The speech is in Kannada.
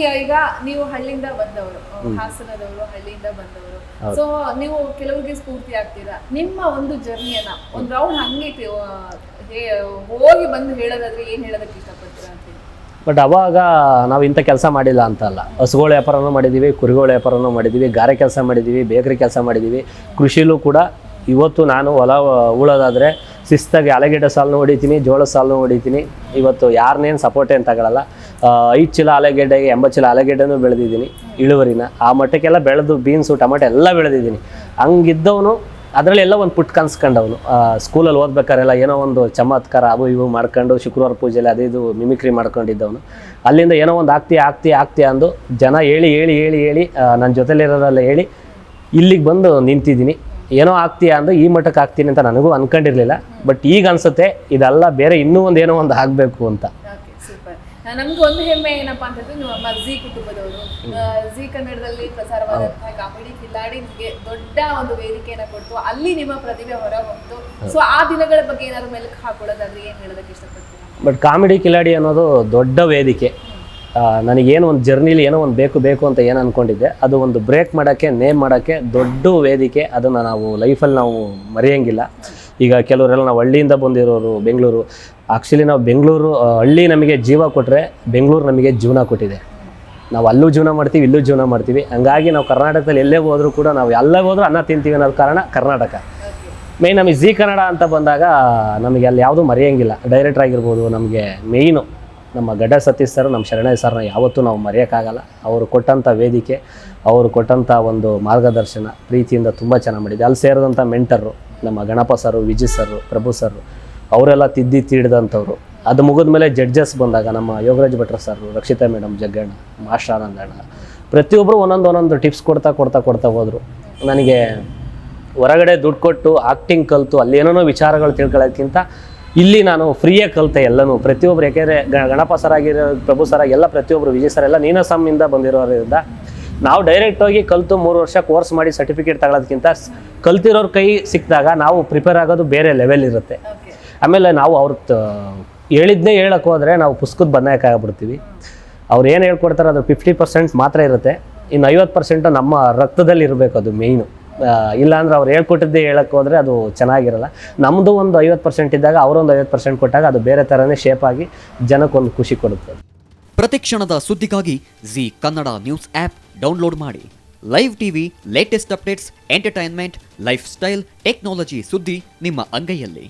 ಈಗ ನೀವು ಹಳ್ಳಿಯಿಂದ ಬಂದವರು ಹಾಸನದವರು ಹಳ್ಳಿಯಿಂದ ಬಂದವರು. ಸೊ ನೀವು ಕೆಲವರಿಗೆ ಸ್ಫೂರ್ತಿ ಆಗ್ತೀರಾ? ನಿಮ್ಮ ಒಂದು ಜರ್ನಿಯನ್ನ ಒಂದು ರೌಂಡ್ ಹಂಗೆ ಹೋಗಿ ಬಂದು ಹೇಳೋದಾದ್ರೆ ಏನ್ ಹೇಳೋದಕ್ಕೆ ಇಷ್ಟಪಡ್ತೀರಾ ಅಂತ ಬಟ್ ಅವಾಗ ನಾವು ಇಂಥ ಕೆಲಸ ಮಾಡಿಲ್ಲ ಅಂತ ಅಲ್ಲ. ಹಸುಗಳ ವ್ಯಾಪಾರನೂ ಮಾಡಿದ್ದೀವಿ ಕುರಿಗಳ ವ್ಯಾಪಾರನೂ ಮಾಡಿದ್ದೀವಿ ಗಾರೆ ಕೆಲಸ ಮಾಡಿದ್ದೀವಿ ಬೇಕರಿ ಕೆಲಸ ಮಾಡಿದ್ದೀವಿ ಕೃಷಿಲೂ ಕೂಡ ಇವತ್ತು ನಾನು ಹೊಲ ಉಳೋದಾದರೆ ಶಿಸ್ತಾಗಿ ಆಲೂಗೆಡ್ಡೆ ಸಾಲನ್ನು ಹೊಡಿತೀನಿ ಜೋಳದ ಸಾಲನ್ನು ಹೊಡಿತೀನಿ. ಇವತ್ತು ಯಾರನ್ನೇನು ಸಪೋರ್ಟ್ ಏನು ತಗೊಳ್ಳಲ್ಲ ಐದು ಚೀಲ ಆಲೂಗೆಡ್ಡೆಗೆ ಎಂಬತ್ತು ಚೀಲ ಆಲೂಗೆಡ್ಡೆನೂ ಬೆಳೆದಿದ್ದೀನಿ, ಇಳುವರಿನ. ಆ ಮಟ್ಟಕ್ಕೆಲ್ಲ ಬೆಳೆದು ಬೀನ್ಸು ಟೊಮೆಟೊ ಎಲ್ಲ ಬೆಳೆದಿದ್ದೀನಿ. ಹಂಗಿದ್ದವನು, ಅದರಲ್ಲಿ ಎಲ್ಲ ಒಂದು ಪುಟ್ ಕನ್ಸ್ಕೊಂಡವನು ಸ್ಕೂಲಲ್ಲಿ ಓದ್ಬೇಕಾರೆಲ್ಲ ಏನೋ ಒಂದು ಚಮತ್ಕಾರ ಅವು ಇವು ಮಾಡ್ಕೊಂಡು ಶುಕ್ರವಾರ ಪೂಜೆಯಲ್ಲಿ ಅದು ಇದು ಮಿಮಿಕ್ರಿ ಮಾಡ್ಕೊಂಡಿದ್ದವನು. ಅಲ್ಲಿಂದ ಏನೋ ಒಂದು ಆಗ್ತಿ ಆಗ್ತಿ ಆಗ್ತೀಯ ಅಂದು ಜನ ಹೇಳಿ ಹೇಳಿ ಹೇಳಿ ಹೇಳಿ ನನ್ನ ಜೊತೆಲಿರೋರೆಲ್ಲ ಹೇಳಿ ಇಲ್ಲಿಗೆ ಬಂದು ನಿಂತಿದ್ದೀನಿ. ಏನೋ ಆಗ್ತೀಯಾ ಅಂದ್ರೆ ಈ ಮಟ್ಟಕ್ಕೆ ಆಗ್ತೀನಿ ಅಂತ ನನಗೂ ಅನ್ಕೊಂಡಿರ್ಲಿಲ್ಲ. ಬಟ್ ಈಗ ಅನ್ಸುತ್ತೆ ಇದೆಲ್ಲ ಬೇರೆ ಇನ್ನೂ ಒಂದು ಏನೋ ಒಂದು ಆಗಬೇಕು ಅಂತ. ನಮ್ಗೆ ಒಂದು ಹೆಮ್ಮೆ ಏನಪ್ಪಾ ಅಂತಂದ್ರೆ ನಮ್ಮ ಜಿ ಕುಟುಂಬದವರು. ಜಿ ಕನ್ನಡದಲ್ಲಿ ಪ್ರಸಾರವಾದಂತಹ ಕಾಮಿಡಿ ಕಿಲಾಡಿ ನಿಮಗೆ ದೊಡ್ಡ ಒಂದು ವೇದಿಕೆಯನ್ನ ಕೊಟ್ಟು ಅಲ್ಲಿ ನಿಮ್ಮ ಪ್ರತಿಭೆ ಹೊರ ಹೊತ್ತು ಸೊ ಆ ದಿನಗಳ ಬಗ್ಗೆ ಏನಾದ್ರು ಮೆಲುಕು ಹಾಕೊಳ್ಳೋದಾದ್ರೆ ಏನ್ ಹೇಳೋದಕ್ಕೆ ಇಷ್ಟಪಡ್ತೀರಾ? ಬಟ್ ಕಾಮಿಡಿ ಕಿಲಾಡಿ ಅನ್ನೋದು ದೊಡ್ಡ ವೇದಿಕೆ. ನನಗೇನು ಒಂದು ಜರ್ನಿಲಿ ಏನೋ ಒಂದು ಬೇಕು ಬೇಕು ಅಂತ ಏನು ಅಂದ್ಕೊಂಡಿದ್ದೆ ಅದು ಒಂದು ಬ್ರೇಕ್ ಮಾಡೋಕ್ಕೆ ನೇಮ್ ಮಾಡೋಕ್ಕೆ ದೊಡ್ಡ ವೇದಿಕೆ, ಅದನ್ನು ನಾವು ಲೈಫಲ್ಲಿ ನಾವು ಮರೆಯೋಂಗಿಲ್ಲ. ಈಗ ಕೆಲವರೆಲ್ಲ ನಾವು ಹಳ್ಳಿಯಿಂದ ಬಂದಿರೋರು, ಬೆಂಗಳೂರು ಆ್ಯಕ್ಚುಲಿ ನಾವು ಬೆಂಗಳೂರು ಹಳ್ಳಿ ನಮಗೆ ಜೀವ ಕೊಟ್ಟರೆ ಬೆಂಗಳೂರು ನಮಗೆ ಜೀವನ ಕೊಟ್ಟಿದೆ. ನಾವು ಅಲ್ಲೂ ಜೀವನ ಮಾಡ್ತೀವಿ, ಇಲ್ಲೂ ಜೀವನ ಮಾಡ್ತೀವಿ. ಹಂಗಾಗಿ ನಾವು ಕರ್ನಾಟಕದಲ್ಲಿ ಎಲ್ಲೇ ಹೋದರೂ ಕೂಡ ನಾವು ಎಲ್ಲೇ ಹೋದರೂ ಅನ್ನ ತಿಂತೀವಿ ಅನ್ನೋದು ಕಾರಣ ಕರ್ನಾಟಕ. ಮೇಯ್ನ್ ನಮಗೆ ಜಿ ಕನ್ನಡ ಅಂತ ಬಂದಾಗ ನಮಗೆ ಅಲ್ಲಿ ಯಾವುದೂ ಮರೆಯೋಂಗಿಲ್ಲ. ಡೈರೆಕ್ಟರ್ ಆಗಿರ್ಬೋದು ನಮಗೆ ಮೇಯ್ನು ನಮ್ಮ ಗಡ್ಡ ಸತೀಶ್ ಸರ್, ನಮ್ಮ ಶರಣಯ್ಯ ಸರ್ನ ಯಾವತ್ತೂ ನಾವು ಮರೆಯೋಕ್ಕಾಗಲ್ಲ. ಅವರು ಕೊಟ್ಟಂಥ ವೇದಿಕೆ, ಅವರು ಕೊಟ್ಟಂಥ ಒಂದು ಮಾರ್ಗದರ್ಶನ ಪ್ರೀತಿಯಿಂದ ತುಂಬ ಚೆನ್ನಾಗಿ ಮಾಡಿದೆ ಅಲ್ಲಿ ಸೇರಿದಂಥ ಮೆಂಟರು ನಮ್ಮ Ganapa sir Vijay sir, Prabhu sir, ಅವರೆಲ್ಲ ತಿದ್ದಿ ತೀಡಿದಂಥವ್ರು ಅದು ಮುಗಿದ ಮೇಲೆ ಜಡ್ಜಸ್ ಬಂದಾಗ ನಮ್ಮ ಯೋಗರಾಜ್ ಭಟ್ರ ಸರ್, ರಕ್ಷಿತಾ ಮೇಡಮ್ ಜಗ್ಗಣ್ಣ, ಮಾಸ್ಟರ್ ಆನಂದಣ್ಣ ಪ್ರತಿಯೊಬ್ಬರು ಒಂದೊಂದು ಒಂದೊಂದು ಟಿಪ್ಸ್ ಕೊಡ್ತಾ ಕೊಡ್ತಾ ಕೊಡ್ತಾ ಹೋದರು. ನನಗೆ ಹೊರಗಡೆ ದುಡ್ಡು ಕೊಟ್ಟು ಆಕ್ಟಿಂಗ್ ಕಲಿತು, ಅಲ್ಲಿ ಏನೇನೋ ವಿಚಾರಗಳು ತಿಳ್ಕೊಳ್ಳೋದ್ಕಿಂತ ಇಲ್ಲಿ ನಾನು ಫ್ರೀಯಾಗಿ ಕಲಿತೆ ಎಲ್ಲನೂ. ಪ್ರತಿಯೊಬ್ರು, ಯಾಕೆಂದರೆ ಗಣಪ ಸರ್ ಆಗಿರೋ ಪ್ರಭು ಸರ್ ಎಲ್ಲ ಪ್ರತಿಯೊಬ್ಬರು ವಿಜಯ್ ಸರ್ ಎಲ್ಲ ನೀನಾಸಮ್ಮಿಂದ ಬಂದಿರೋದ್ರಿಂದ ನಾವು ಡೈರೆಕ್ಟ್ ಹೋಗಿ ಕಲಿತು ಮೂರು ವರ್ಷ ಕೋರ್ಸ್ ಮಾಡಿ ಸರ್ಟಿಫಿಕೇಟ್ ತಗೊಳ್ಳೋದಕ್ಕಿಂತ ಕಲ್ತಿರೋರ್ ಕೈ ಸಿಕ್ಕಿದಾಗ ನಾವು ಪ್ರಿಪೇರ್ ಆಗೋದು ಬೇರೆ ಲೆವೆಲ್ ಇರುತ್ತೆ. ಆಮೇಲೆ ನಾವು ಅವ್ರ ಹೇಳಿದ್ನೇ ಹೇಳಕ್ಕೆ ಹೋದರೆ ನಾವು ಪುಸ್ತಕದ ಬದನಾಯಕ ಆಗ್ಬಿಡ್ತೀವಿ. ಅವ್ರು ಏನು ಹೇಳ್ಕೊಡ್ತಾರೆ ಅದು ಫಿಫ್ಟಿ ಪರ್ಸೆಂಟ್ ಮಾತ್ರ ಇರುತ್ತೆ. ಇನ್ನು ಐವತ್ತು ಪರ್ಸೆಂಟು ನಮ್ಮ ರಕ್ತದಲ್ಲಿ ಇರಬೇಕು ಅದು ಮೇಯ್ನು ಇಲ್ಲಾಂದ್ರೆ ಅವ್ರು ಹೇಳ್ಕೊಟ್ಟಿದ್ದೇ ಹೇಳಕ್ಕೆ ಹೋದರೆ ಅದು ಚೆನ್ನಾಗಿರಲ್ಲ. ನಮ್ಮದು ಒಂದು ಐವತ್ತು ಪರ್ಸೆಂಟ್ ಇದ್ದಾಗ ಅವರೊಂದು ಐವತ್ತು ಪರ್ಸೆಂಟ್ ಕೊಟ್ಟಾಗ ಅದು ಬೇರೆ ಥರನೇ ಶೇಪ್ ಆಗಿ ಜನಕ್ಕೊಂದು ಖುಷಿ ಕೊಡುತ್ತೆ. ಪ್ರತಿ ಕ್ಷಣದ ಸುದ್ದಿಗಾಗಿ Zee Kannada news app download ಮಾಡಿ. Live TV latest updates entertainment lifestyle technology ಸುದ್ದಿ ನಿಮ್ಮ ಅಂಗೈಯಲ್ಲಿ.